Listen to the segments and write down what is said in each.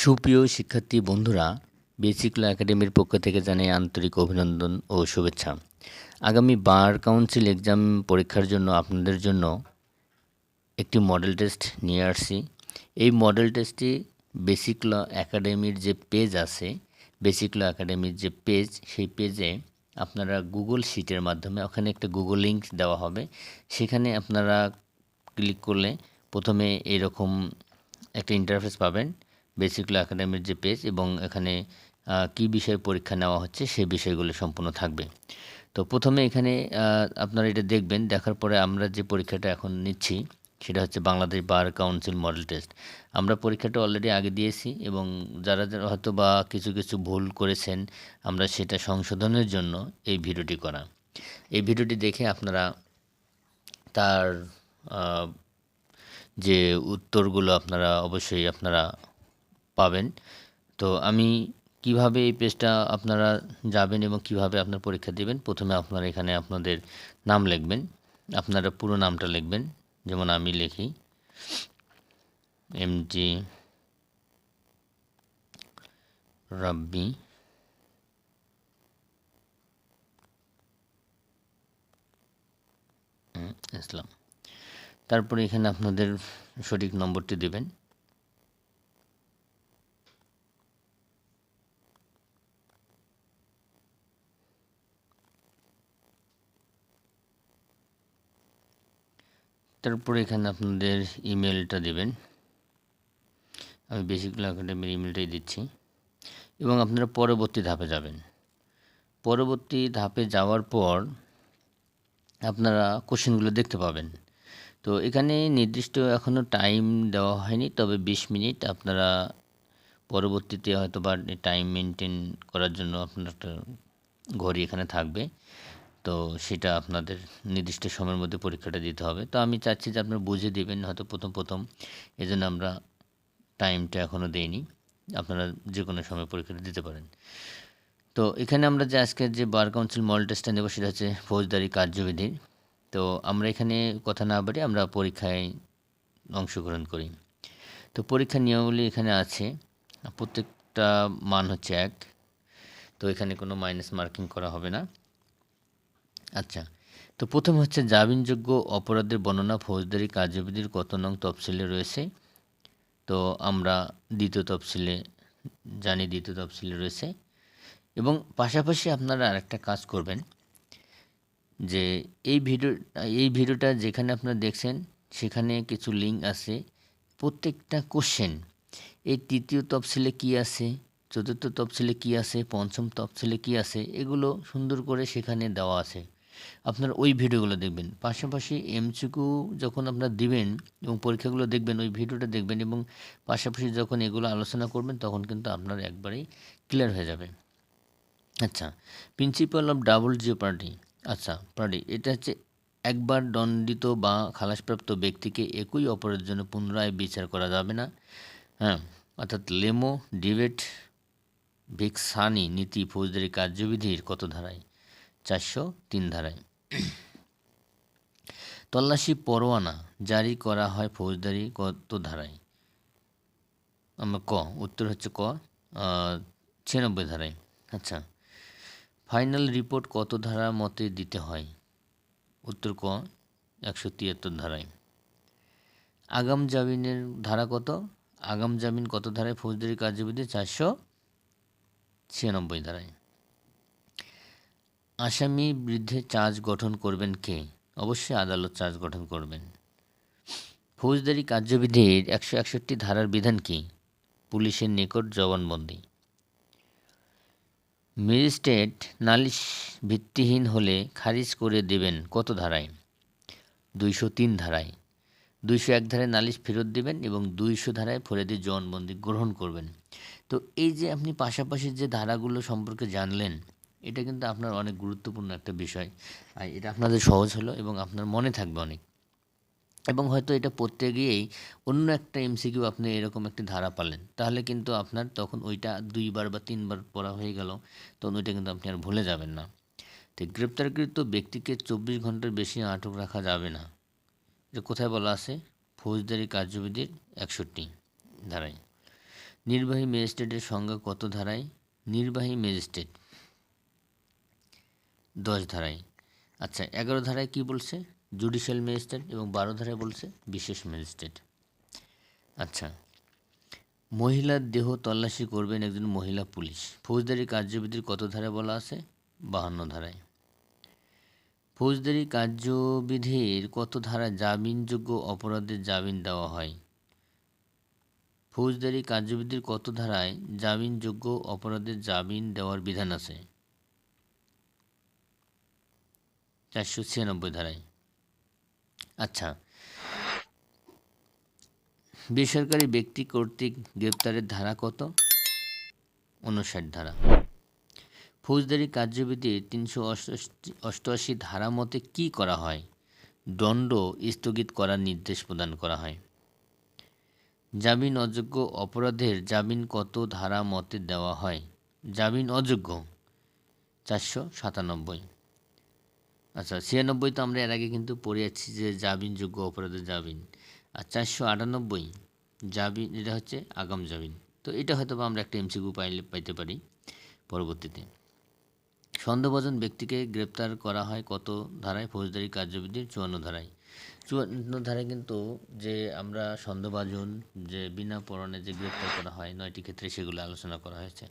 সুপ্রিয় শিক্ষার্থী বন্ধুরা, বেসিক ল একাডেমির পক্ষ থেকে জানাই আন্তরিক অভিনন্দন ও শুভেচ্ছা। আগামী বার কাউন্সিল এক্সাম পরীক্ষার জন্য আপনাদের জন্য একটি মডেল টেস্ট নিয়ে আসছি। এই মডেল টেস্টটি বেসিক ল একাডেমির যে পেজ আছে, বেসিক ল একাডেমির যে পেজ, সেই পেজে আপনারা গুগল শিটের মাধ্যমে, ওখানে একটা গুগল লিঙ্ক দেওয়া হবে। সেখানে আপনারা ক্লিক করলে প্রথমে এরকম একটা ইন্টারফেস পাবেন। বেসিক ল একাডেমির যে পেজ এবং এখানে কী বিষয়ে পরীক্ষা নেওয়া হচ্ছে সেই বিষয়গুলো সম্পূর্ণ থাকবে। তো প্রথমে এখানে আপনারা এটা দেখবেন, দেখার পরে আমরা যে পরীক্ষাটা এখন নিচ্ছি, সেটা হচ্ছে Bangladesh bar council model test. আমরা পরীক্ষাটা অলরেডি আগে দিয়েছি এবং যারা যারা হয়তো বা কিছু কিছু ভুল করেছেন, আমরা সেটা সংশোধনের জন্য এই ভিডিওটি করা। এই ভিডিওটি দেখে আপনারা তার যে উত্তরগুলো আপনারা অবশ্যই আপনারা পাবেন। তো আমি কীভাবে এই পেজটা আপনারা যাবেন এবং কীভাবে আপনার পরীক্ষা দেবেন? প্রথমে আপনারা এখানে আপনাদের নাম লিখবেন। আপনারা পুরো নামটা লিখবেন। যেমন আমি লিখি। M G Rabbi Islam. তারপরে এখানে আপনাদের সঠিক নম্বরটি দেবেন। তারপরে এখানে আপনাদের ইমেলটা দেবেন। আমি বেসিক একাডেমির ইমেলটাই দিচ্ছি। এবং আপনারা পরবর্তী ধাপে যাবেন। পরবর্তী ধাপে যাওয়ার পর আপনারা কোশ্চেনগুলো দেখতে পাবেন। তো এখানে নির্দিষ্ট এখনও টাইম দেওয়া হয়নি, তবে বিশ মিনিট আপনারা পরবর্তীতে হয়তো বা টাইম মেনটেন করার জন্য আপনার একটা ঘড়ি এখানে থাকবে। তো সেটা আপনাদের নির্দিষ্ট সময়ের মধ্যে পরীক্ষাটা দিতে হবে। তো আমি চাচ্ছি যে আপনারা বুঝে দেবেন, হয়তো প্রথম প্রথম। এই জন্য আমরা টাইমটা এখনও দেইনি। আপনারা যে কোনো সময় পরীক্ষাটা দিতে পারেন। তো এখানে আমরা যে আজকে যে বার কাউন্সিল মডেল টেস্টটা নেব সেটা হচ্ছে ফৌজদারি কার্যবিধির। তো আমরা এখানে কথা না বাড়ি আমরা পরীক্ষায় অংশগ্রহণ করি। তো পরীক্ষার নিয়মাবলী এখানে আছে। প্রত্যেকটা মান হচ্ছে এক। তো এখানে কোনো মাইনাস মার্কিং করা হবে না। আচ্ছা তো প্রথম হচ্ছে জামিনযোগ্য অপরাধের বর্ণনা ফৌজদারি কার্যবিধির কত নং তফসিলে রয়েছে? তো আমরা দ্বিতীয় তফসিলে জানি দ্বিতীয় তফসিলে রয়েছে। এবং পাশাপাশি আপনারা আরেকটা কাজ করবেন যে এই ভিডিও, এই ভিডিওটা যেখানে আপনারা দেখছেন সেখানে কিছু লিঙ্ক আছে। প্রত্যেকটা কোশ্চেন এই তৃতীয় তফসিলে কি আছে, চতুর্থ তফসিলে কি আছে, পঞ্চম তফসিলে কি আছে, এগুলো সুন্দর করে সেখানে দেওয়া আছে। আপনারা ওই ভিডিওগুলো দেখবেন। পাশাপাশি এমসিকিউ যখন আপনারা দিবেন এবং পরীক্ষাগুলো দেখবেন, ওই ভিডিওটা দেখবেন এবং পাশাপাশি যখন এগুলো আলোচনা করবেন, তখন কিন্তু আপনার একবারেই ক্লিয়ার হয়ে যাবে। আচ্ছা principal of double jeopardy আচ্ছা পার্টি এটা হচ্ছে একবার দণ্ডিত বা খালাসপ্রাপ্ত ব্যক্তিকে একই অপরের জন্য পুনরায় বিচার করা যাবে না। হ্যাঁ অর্থাৎ লেমো, ডিবেট, ভিক্সানি নীতি ফৌজদারি কার্যবিধির কত ধারায়? চারশো তিন ধারায়। তল্লাশি পরোয়ানা জারি করা হয় ফৌজদারি কত ধারায়। আমরা ক, উত্তর হচ্ছে ক ছিয়ানব্বই ধারায়। আচ্ছা ফাইনাল রিপোর্ট কত ধারা মতে দিতে হয়? উত্তর ক, একশো তিয়াত্তর ধারায়। আগাম জামিনের ধারা কত? আগাম জামিন কত ধারায় ফৌজদারি কার্যবিধি? চারশো ছিয়ানব্বই ধারায়। আসামি বিরুদ্ধে চার্জ গঠন করবেন কে? অবশ্যই আদালত চার্জ গঠন করবেন। ফৌজদারি কার্যবিধির একশো একষট্টি ধারার বিধান কি? পুলিশের নিকট জবানবন্দি। ম্যাজিস্ট্রেট নালিশ ভিত্তিহীন হলে খারিজ করে দেবেন কত ধারায়? দুইশো তিন ধারায়। দুইশো এক ধারায় নালিশ ফেরত দেবেন এবং দুইশো ধারায় ফরিয়াদি জবানবন্দি গ্রহণ করবেন। তো এই যে আপনি পাশাপাশি যে ধারাগুলো সম্পর্কে জানলেন এটা কিন্তু আপনার অনেক গুরুত্বপূর্ণ একটা বিষয়। আর এটা আপনাদের সহজ হলো এবং আপনার মনে থাকবে অনেক। এবং হয়তো এটা পড়তে গিয়েই অন্য একটা এমসিকিউ আপনি এরকম একটি ধারা পালেন। তাহলে কিন্তু আপনার তখন ওইটা দুইবার বা তিনবার পড়া হয়ে গেল, তখন ওইটা কিন্তু আপনি আর ভুলে যাবেন না। তো গ্রেপ্তারকৃত ব্যক্তিকে চব্বিশ ঘণ্টার বেশি আটক রাখা যাবে না। এটা কোথায় বলা আছে? ফৌজদারি কার্যবিধির একষট্টি ধারায়। নির্বাহী ম্যাজিস্ট্রেটের সংজ্ঞা কত ধারায়? নির্বাহী ম্যাজিস্ট্রেট দশ ধারায় আচ্ছা এগারো ধারায় কি বলছে? জুডিশিয়াল ম্যাজিস্ট্রেট এবং বারো ধারায় বলছে বিশেষ ম্যাজিস্ট্রেট। আচ্ছা মহিলার দেহ তল্লাশি করবেন একজন মহিলা পুলিশ। ফৌজদারি কার্যবিধির কত ধারায় বলা আছে? বাহান্ন ধারায়। ফৌজদারি কার্যবিধির কত ধারা জামিনযোগ্য অপরাধের জামিন দেওয়া হয়? ফৌজদারি কার্যবিধির কত ধারায় জামিনযোগ্য অপরাধের জামিন দেওয়ার বিধান আছে? চারশো ছিয়ানব্বই ধারায়। আচ্ছা। বেসরকারি ব্যক্তি কর্তৃক গ্রেপ্তারের ধারা কত? উনষাট ধারা। ফৌজদারি কার্যবিধির তিনশো অষ্টআশি ধারা মতে কী করা হয়? দণ্ড স্থগিত করার নির্দেশ প্রদান করা হয়। জামিন অযোগ্য অপরাধের জামিন কত ধারা মতে দেওয়া হয়? জামিন অযোগ্য। চারশো সাতানব্বই। আচ্ছা ছিয়ানব্বই তো আমরা এর আগে কিন্তু পড়ে যাচ্ছি যে জামিন যোগ্য অপরাধের জামিন আর চারশো আটানব্বই জামিন এটা হচ্ছে আগাম জামিন তো এটা হয়তো বা আমরা একটা এমসিকিউ পাইলে, পাইতে পারি পরবর্তীতে। সন্দেহভাজন ব্যক্তিকে গ্রেপ্তার করা হয় কত ধারায়? ফৌজদারি কার্যবিধির চুয়ান্ন ধারায়। চুয়ান্ন ধারায় কিন্তু যে আমরা সন্দেহভাজন যে বিনা পরণে যে গ্রেপ্তার করা হয়, নয়টি ক্ষেত্রে সেগুলো আলোচনা করা হয়েছে।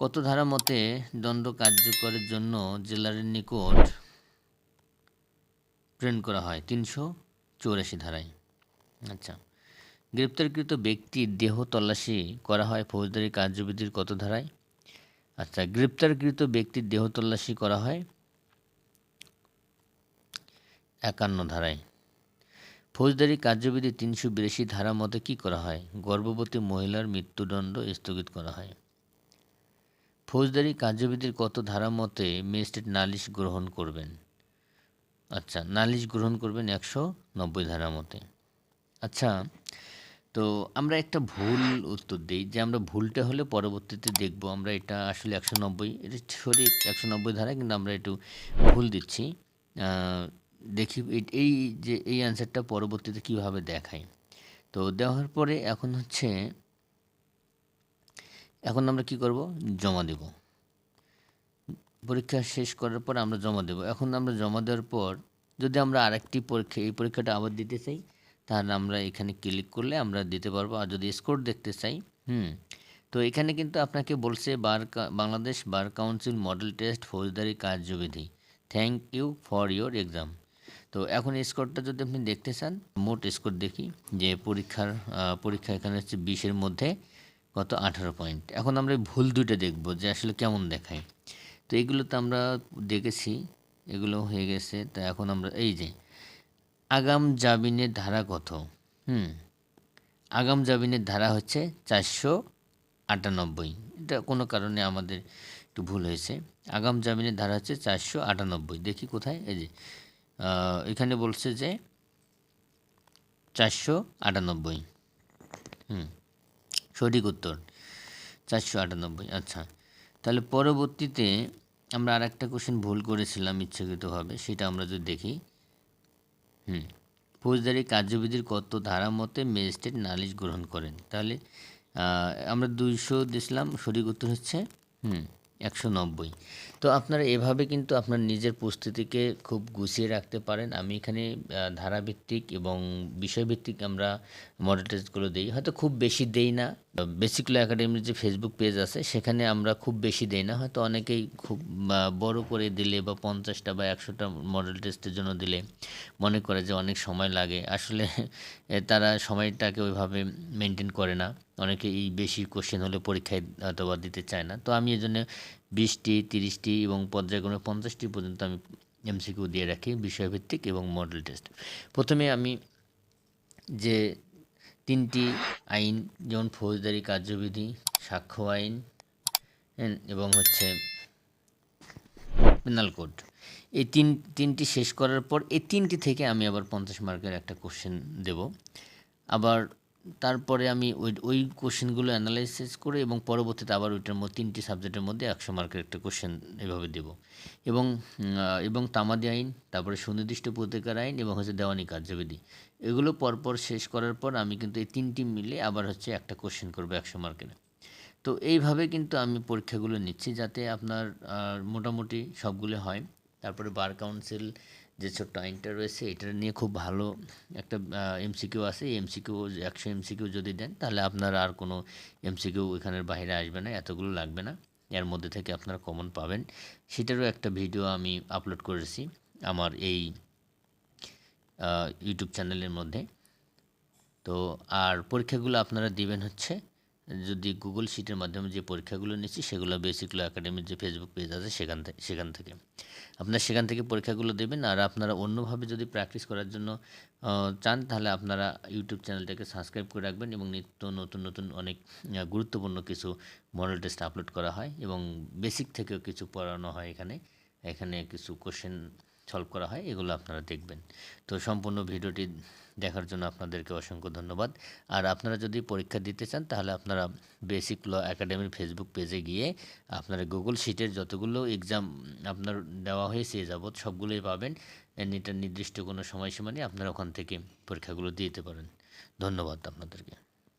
কত ধারা মতে দণ্ড কার্যকরের জন্য জেলারের নিকট প্রেরণ করা হয় তিনশো চৌরাশি ধারায়। আচ্ছা। গ্রেপ্তারকৃত ব্যক্তির দেহ তল্লাশি করা হয় ফৌজদারি কার্যবিধির কত ধারায়? আচ্ছা গ্রেপ্তারকৃত ব্যক্তির দেহ তল্লাশি করা হয় একান্ন ধারায়। ফৌজদারি কার্যবিধি তিনশো বিরাশি ধারা মতে কী করা হয়? গর্ভবতী মহিলার মৃত্যুদণ্ড স্থগিত করা হয়। ফৌজদারি কার্যবিধির কত ধারা মতে ম্যাজিস্ট্রেট নালিশ গ্রহণ করবেন? আচ্ছা নালিশ গ্রহণ করবেন একশো নব্বই ধারা মতে আচ্ছা তো আমরা একটা ভুল উত্তর দিই, যে আমরা ভুলটা হলে পরবর্তীতে দেখব আমরা এটা আসলে একশো নব্বই, এটা সঠিক একশো নব্বই ধারা, কিন্তু আমরা একটু ভুল দিচ্ছি। দেখি এই যে, এই অ্যান্সারটা পরবর্তীতে কীভাবে দেখায় তো দেওয়ার পরে এখন হচ্ছে, এখন আমরা কি করব? জমা দেব। পরীক্ষা শেষ করার পর আমরা জমা দেব। এখন আমরা জমা দেওয়ার পর যদি আমরা আরেকটি পরীক্ষা, এই পরীক্ষাটা আবার দিতে চাই, তাহলে আমরা এখানে ক্লিক করলে আমরা দিতে পারব। আর যদি স্কোর দেখতে চাই, হুম, তো এখানে কিন্তু আপনাকে বলছে bar Bangladesh bar council model test ফৌজদারি কার্যবিধি। Thank you for your exam তো এখন স্কোরটা যদি আপনি দেখতে চান, মোট স্কোর দেখি, যে পরীক্ষার পরীক্ষা এখানে হচ্ছে বিশের মধ্যে কত? আঠারো পয়েন্ট এখন আমরা ভুল দুইটা দেখব যে আসলে কেমন দেখায়। তো এগুলো তো আমরা দেখেছি, এগুলো হয়ে গেছে। তা এখন আমরা, এই যে, আগাম জামিনের ধারা কত? হুম, আগাম জামিনের ধারা হচ্ছে চারশো আটানব্বই। এটা কোনো কারণে আমাদের একটু ভুল হয়েছে। আগাম জামিনের ধারা হচ্ছে চারশো আটানব্বই। দেখি কোথায়? এই যে এখানে বলছে যে চারশো আটানব্বই। হুম, সঠিক উত্তর, চারশো আটানব্বই। আচ্ছা তাহলে পরবর্তীতে আমরা আর একটা কোশ্চেন ভুল করেছিলাম ইচ্ছাকৃতভাবে, সেটা আমরা যদি দেখি। হুম, ফৌজদারি কার্যবিধির কত ধারা মতে ম্যাজিস্ট্রেট নালিশ গ্রহণ করেন? তাহলে আমরা দুইশো দিছিলাম সঠিক উত্তর হচ্ছে, হুম, একশো নব্বই। তো আপনারা এভাবে কিন্তু আপনার নিজের প্রস্তুতিকে খুব গুছিয়ে রাখতে পারেন। আমি এখানে ধারাভিত্তিক এবং বিষয়ভিত্তিক আমরা মডেল টেস্টগুলো দিই। হয়তো খুব বেশি দেই না বেসিকলো একাডেমির যে ফেসবুক পেজ আছে, সেখানে আমরা খুব বেশি দেই না। হয়তো অনেকেই খুব বড় করে দিলে বা পঞ্চাশটা বা একশোটা মডেল টেস্টের জন্য দিলে মনে করে যে অনেক সময় লাগে। আসলে তারা সময়টাকে ওইভাবে মেনটেন করে না। অনেকে এই বেশি কোশ্চেন হলে পরীক্ষায় অথবা দিতে চায় না। তো আমি এই জন্য বিশটি, তিরিশটি এবং পর্যায়ক্রমে পঞ্চাশটি পর্যন্ত আমি এমসিকিউ দিয়ে রাখি বিষয়ভিত্তিক এবং মডেল টেস্ট প্রথমে আমি যে তিনটি আইন, যেমন ফৌজদারি, কার্যবিধি, সাক্ষ্য আইন এবং হচ্ছে পেনাল কোড এই তিন, তিনটি শেষ করার পর এই তিনটি থেকে আমি আবার পঞ্চাশ মার্কের একটা কোশ্চেন দেব। আবার তারপরে আমি ওই ওই কোশ্চেনগুলো অ্যানালাইসিস করে এবং পরবর্তীতে আবার ওইটার মধ্যে, তিনটি সাবজেক্টের মধ্যে একশো মার্কের একটা কোশ্চেন এভাবে দেব। এবং এবং তামাদি আইন, তারপরে সুনির্দিষ্ট প্রতিকার আইন এবং হচ্ছে দেওয়ানি কার্যবিধি। এগুলো পরপর শেষ করার পর আমি কিন্তু এই তিনটি মিলে আবার হচ্ছে একটা কোশ্চেন করব একশো মার্কের তো এইভাবে কিন্তু আমি পরীক্ষাগুলো নিচ্ছি যাতে আপনার মোটামুটি সবগুলো হয়। তারপরে বার কাউন্সিল যে ছোট্ট আইনটা রয়েছে, এটা নিয়ে খুব ভালো একটা এমসিকিউ আছে। এই এমসিকিউ একশো এমসিকিউ যদি দেন, তাহলে আপনার আর কোনো এমসিকিউ এখানের বাইরে আসবে না, এতগুলো লাগবে না। এর মধ্যে থেকে আপনারা কমন পাবেন। সেটারও একটা ভিডিও আমি আপলোড করেছি। আমার এই ইউটিউব চ্যানেলের মধ্যে। তো আর পরীক্ষাগুলো আপনারা দিবেন হচ্ছে, যদি গুগল শিটের মাধ্যমে যে পরীক্ষাগুলো নিচ্ছি, সেগুলো বেসিকলো একাডেমির যে ফেসবুক পেজ আছে সেখান থেকে সেখান থেকে। আপনারা সেখান থেকে পরীক্ষাগুলো দেবেন, আর আপনারা অন্যভাবে যদি প্র্যাকটিস করার জন্য চান, তাহলে আপনারা ইউটিউব চ্যানেলটাকে সাবস্ক্রাইব করে রাখবেন এবং নিত্য নতুন নতুন অনেক গুরুত্বপূর্ণ কিছু মডেল টেস্ট আপলোড করা হয় এবং বেসিক থেকেও কিছু পড়ানো হয় এখানে। এখানে কিছু কোশ্চেন সলভ করা হয়, এগুলো আপনারা দেখবেন। তো সম্পূর্ণ ভিডিওটি দেখার জন্য আপনাদেরকে অসংখ্য ধন্যবাদ। আর আপনারা যদি পরীক্ষা দিতে চান, তাহলে আপনারা বেসিক ল একাডেমির ফেসবুক পেজে গিয়ে আপনারা গুগল শিটের যতগুলো এক্সাম আপনার দেওয়া হয়েছে যাবৎ, সবগুলোই পাবেন। নির্দিষ্ট কোনো সময়সীমা নেই, আপনারা ওখান থেকে পরীক্ষাগুলো দিতে পারেন। ধন্যবাদ আপনাদেরকে।